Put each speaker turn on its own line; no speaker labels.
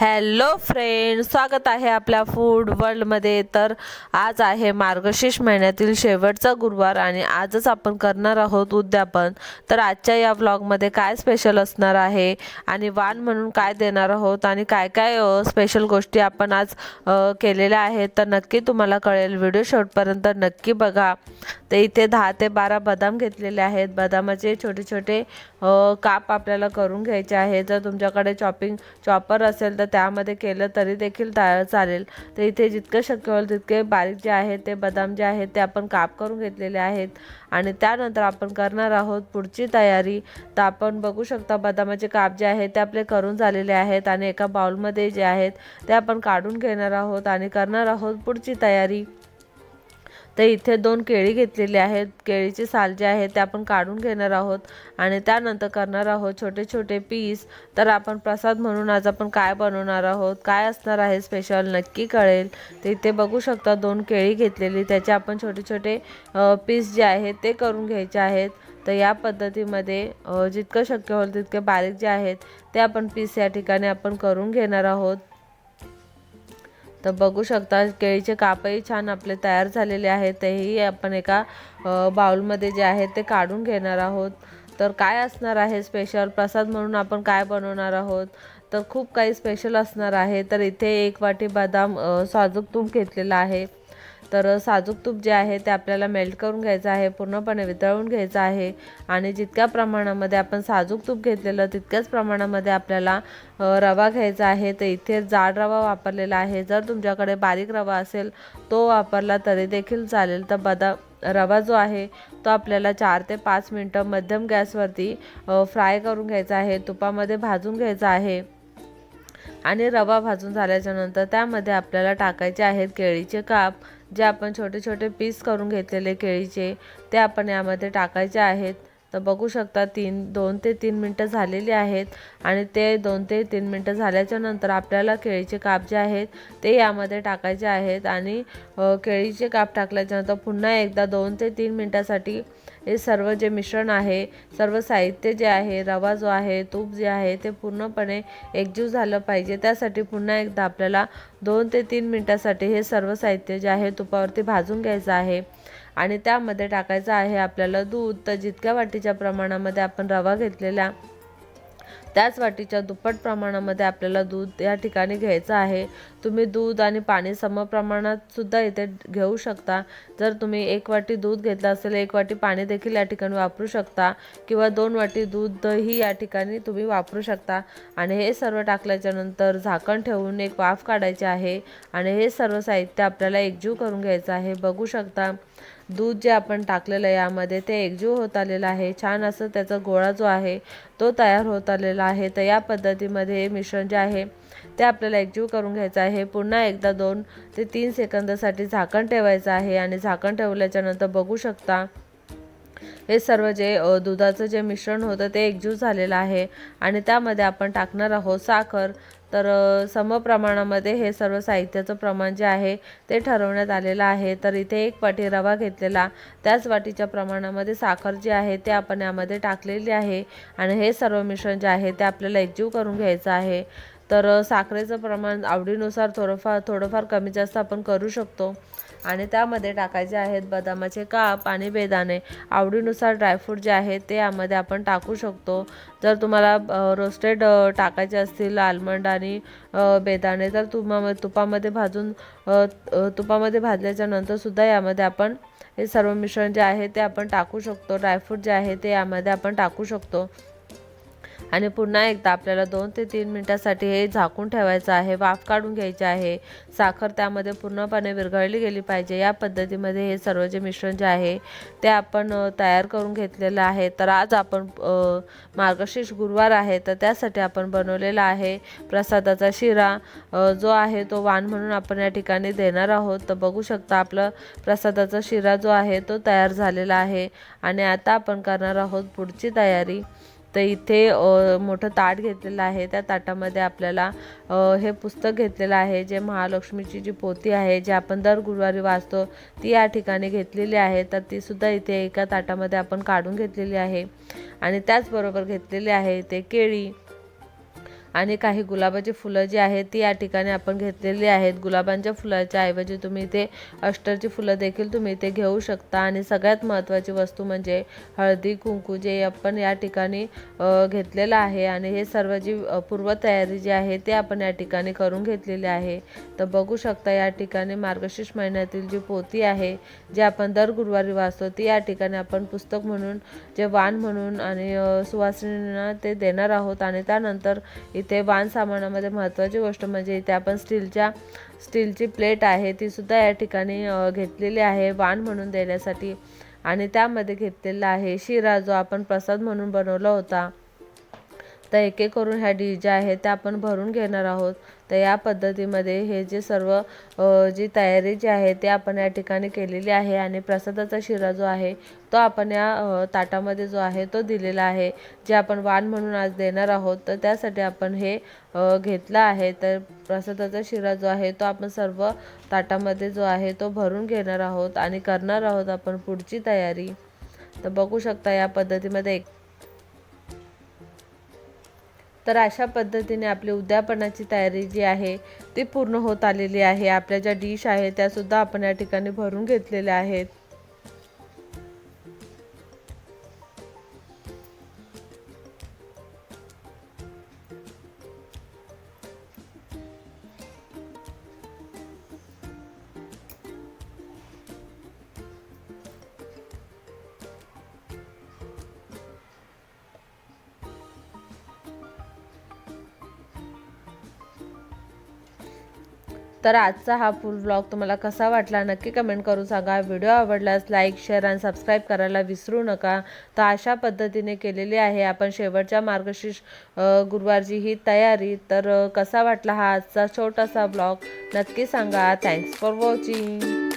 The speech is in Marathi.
हॅलो फ्रेंड स्वागत आहे आपल्या फूड वर्ल्डमध्ये तर आज आहे मार्गशीर्ष महिन्यातील शेवटचा गुरुवार आणि आजच आपण करणार आहोत उद्यापन. तर आजच्या या व्लॉगमध्ये काय स्पेशल असणार आहे आणि वाण म्हणून काय देणार आहोत आणि काय काय स्पेशल गोष्टी आपण आज केलेल्या आहेत तर नक्की तुम्हाला कळेल. व्हिडिओ शेवटपर्यंत नक्की बघा. तर इथे दहा ते बारा बदाम घेतलेले आहेत. बदामाचे छोटे छोटे काप आपल्याला करून घ्यायचे आहे जर तुमच्याकडे चॉपिंग चॉपर असेल तर त्यामध्ये केलं तरी देखील ता चालेल. तर इथे जितकं शक्य होईल तितके बारीक जे आहेत ते बदाम जे आहेत ते आपण काप करून घेतलेले आहेत. आणि त्यानंतर आपण करणार आहोत पुढची तयारी. तर आपण बघू शकता बदामाचे काप जे आहेत ते आपले करून झालेले आहेत आणि एका बाउलमध्ये जे आहेत ते आपण काढून घेणार आहोत आणि करणार आहोत पुढची तयारी. तर इथे दोन केळी घेतलेली आहेत. केळीची साल जे आहे ते आपण काढून घेणार आहोत आणि त्यानंतर करणार आहोत छोटे छोटे पीस. तर आपण प्रसाद म्हणून आज आपण काय बनवणार आहोत? काय असणार आहे स्पेशल नक्की कळेल. तर इथे बघू शकता दोन केळी घेतलेली. त्याचे आपण छोटे छोटे पीस जे आहेत ते करून घ्यायचे आहेत. तर या पद्धतीमध्ये जितकं शक्य होईल तितके बारीक जे आहेत ते आपण पीस या ठिकाणी आपण करून घेणार आहोत. तर बघू शकता केळीचे कापही छान आपले तयार झालेले आहेत. तेही आपण एका बाउलमध्ये जे आहे ते काढून घेणार आहोत. तर काय असणार आहे स्पेशल प्रसाद म्हणून आपण काय बनवणार आहोत? तर खूप काही स्पेशल असणार आहे. तर इथे एक वाटी बदाम साजूक तूप घेतलेलं आहे. तर साजूक तूप जे आहे ते आपल्याला मेल्ट करून घ्यायचं आहे पूर्णपणे वितळून घ्यायचं आहे. आणि जितक्या प्रमाणामध्ये आपण साजूक तूप घेतलेलं तितक्याच प्रमाणामध्ये आपल्याला रवा घ्यायचा आहे. तर इथे जाड रवा वापरलेला आहे. जर तुमच्याकडे बारीक रवा असेल तो वापरला तरी देखील चालेल. तर बदाम रवा जो आहे तो आपल्याला चार ते पाच मिनटं मध्यम गॅसवरती फ्राय करून घ्यायचा आहे. तुपामध्ये भाजून घ्यायचा आहे. आणि रवा भाजून झाल्याच्यानंतर त्यामध्ये आपल्याला टाकायचे आहेत केळीचे काप जे आपण छोटे छोटे पीस करून घेतलेले केळीचे ते आपण यामध्ये टाकायचे आहेत. तर बघू शकता तीन दोन ते तीन मिनटं झालेली आहेत आणि ते दोन ते तीन मिनटं झाल्याच्यानंतर आपल्याला केळीचे काप जे आहेत ते यामध्ये टाकायचे आहेत. आणि केळीचे काप टाकल्याच्यानंतर पुन्हा एकदा दोन ते तीन मिनटासाठी हे सर्व जे मिश्रण आहे सर्व साहित्य जे आहे रवा जो आहे तूप जे आहे ते पूर्णपणे एकजीव झालं पाहिजे. त्यासाठी पुन्हा एकदा आपल्याला दोन ते तीन मिनटासाठी हे सर्व साहित्य जे आहे तुपावरती भाजून घ्यायचं आहे. आणि त्यामध्ये टाकायचं आहे आपल्याला दूध. तर जितक्या वाटीच्या प्रमाणामध्ये आपण रवा घेतलेला त्याच वाटीच्या दुप्पट प्रमाणामध्ये आपल्याला दूध या ठिकाणी घ्यायचं आहे. तुम्ही दूध आणि पाणी सम प्रमाणात सुद्धा इथे घेऊ शकता. जर तुम्ही एक वाटी दूध घेतलं असेल एक वाटी पाणी देखील या ठिकाणी वापरू शकता किंवा दोन वाटी दूधही या ठिकाणी तुम्ही वापरू शकता. आणि हे सर्व टाकल्याच्या नंतर झाकण ठेवून एक वाफ काढायची आहे. आणि हे सर्व साहित्य आपल्याला एकजीव करून घ्यायचं आहे. बघू शकता. दूध जे आपण टाकलेलं आहे यामध्ये ते एकजीव होत आलेलं आहे. छान असं त्याचा गोळा जो आहे तो तयार होत आलेला आहे. तर या पद्धतीमध्ये हे मिश्रण जे आहे ते आपल्याला एकजीव करून घ्यायचं आहे. पुन्हा एकदा दोन ते तीन सेकंदासाठी झाकण ठेवायचं आहे आणि झाकण ठेवल्याच्यानंतर बघू शकता हे सर्व जे दुधाचं जे मिश्रण होतं ते एकजीव झालेलं आहे. आणि त्यामध्ये आपण टाकणार आहोत साखर. तर समप्रमाणामध्ये हे सर्व साहित्याचं प्रमाण जे आहे ते ठरवण्यात आलेलं आहे. तर इथे एक वाटी रवा घेतलेला. त्याच वाटीच्या प्रमाणामध्ये साखर जी आहे ते आपण यामध्ये टाकलेली आहे आणि हे सर्व मिश्रण जे आहे ते आपल्याला एकजीव करून घ्यायचं आहे. तर साखरेचं प्रमाण आवडीनुसार थोडंफार थोडंफार कमी जास्त आपण करू शकतो. आणि त्यामध्ये टाकायचे आहेत बदामाचे काप आणि बेदाणे. आवडीनुसार ड्रायफ्रूट जे आहेत ते यामध्ये आपण टाकू शकतो. जर तुम्हाला रोस्टेड टाकायचे असतील आल्मंड आणि बेदाणे तर तुमा तुपामध्ये भाजून तुपामध्ये भाजल्याच्या सुद्धा यामध्ये आपण हे सर्व मिश्रण जे आहे ते आपण टाकू शकतो. ड्रायफ्रूट जे आहे ते यामध्ये आपण टाकू शकतो. आणि पुन्हा एकदा आपल्याला दोन ते तीन मिनटासाठी हे झाकून ठेवायचं आहे वाफ काढून घ्यायची आहे. साखर त्यामध्ये पूर्णपणे विरघळली गेली पाहिजे. या पद्धतीमध्ये हे सर्व जे मिश्रण जे आहे ते आपण तयार करून घेतलेलं आहे. तर आज आपण मार्गशीर्ष गुरुवार आहे तर त्यासाठी आपण बनवलेला आहे प्रसादाचा शिरा. जो आहे तो वाण म्हणून आपण या ठिकाणी देणार आहोत. तर बघू शकता आपलं प्रसादाचा शिरा जो आहे तो तयार झालेला आहे. आणि आता आपण करणार आहोत पुढची तयारी. तर इथे मोठं ताट घेतलेलं आहे. त्या ताटामध्ये आपल्याला हे पुस्तक घेतलेलं आहे जे महालक्ष्मीची जी पोती आहे जे आपण दर गुरुवारी वाचतो ती या ठिकाणी घेतलेली आहे. तर ती सुद्धा इथे एका ताटामध्ये आपण काढून घेतलेली आहे. आणि त्याचबरोबर घेतलेली आहे इथे केळी. आणि काही गुलाबाची फुलं जी आहेत ती या ठिकाणी आपण घेतलेली आहेत. गुलाबांच्या फुलाच्या ऐवजी तुम्ही इथे अष्टरची फुलं देखील तुम्ही इथे घेऊ शकता. आणि सगळ्यात महत्त्वाची वस्तू म्हणजे हळदी कुंकू जे आपण या ठिकाणी घेतलेलं आहे. आणि हे सर्व जी पूर्वतयारी जी आहे ते आपण या ठिकाणी करून घेतलेली आहे. तर बघू शकता या ठिकाणी मार्गशीर्ष महिन्यातील जी पोती आहे जी आपण दर गुरुवारी वाचतो ती या ठिकाणी आपण पुस्तक म्हणून जे वाण म्हणून आणि सुवासिनींना ते देणार आहोत. आणि त्यानंतर इथे वाण सामानामध्ये महत्त्वाची गोष्ट म्हणजे इथे आपण स्टीलच्या स्टीलची प्लेट आहे ती सुद्धा या ठिकाणी घेतलेली आहे वाण म्हणून देण्यासाठी. आणि त्यामध्ये घेतलेला आहे शिरा जो आपण प्रसाद म्हणून बनवला होता. तर एक एक करून ह्या डी ज्या आहेत त्या आपण भरून घेणार आहोत. तर या पद्धतीमध्ये हे जे सर्व जी तयारी जी आहे ते आपण या ठिकाणी केलेली आहे आणि प्रसादाचा शिरा जो आहे तो आपण या ताटामध्ये जो आहे तो दिलेला आहे. जे आपण वाण म्हणून आज देणार आहोत तर त्यासाठी आपण हे घेतलं घेतला आहे. तर प्रसादाचा शिरा जो आहे तो आपण सर्व ताटामध्ये जो आहे तो भरून घेणार आहोत आणि करणार आहोत आपण पुढची तयारी. तर बघू शकता या पद्धतीमध्ये एक तर अशा पद्धतीने आपली उद्यापनाची तयारी जी आहे ती पूर्ण होत आलेली आहे. आपल्या ज्या डिश आहे त्यासुद्धा आपण या ठिकाणी भरून घेतलेल्या आहेत. तर आजचा हा फुल ब्लॉग तुम्हाला कसा वाटला नक्की कमेंट करून सांगा. व्हिडिओ आवडल्यास लाईक शेअर आणि सबस्क्राईब करायला विसरू नका. तर अशा पद्धतीने केलेली आहे आपण शेवटच्या मार्गशीर्ष गुरुवारची ही तयारी. तर कसा वाटला हा आजचा छोटासा ब्लॉग नक्की सांगा. Thanks for watching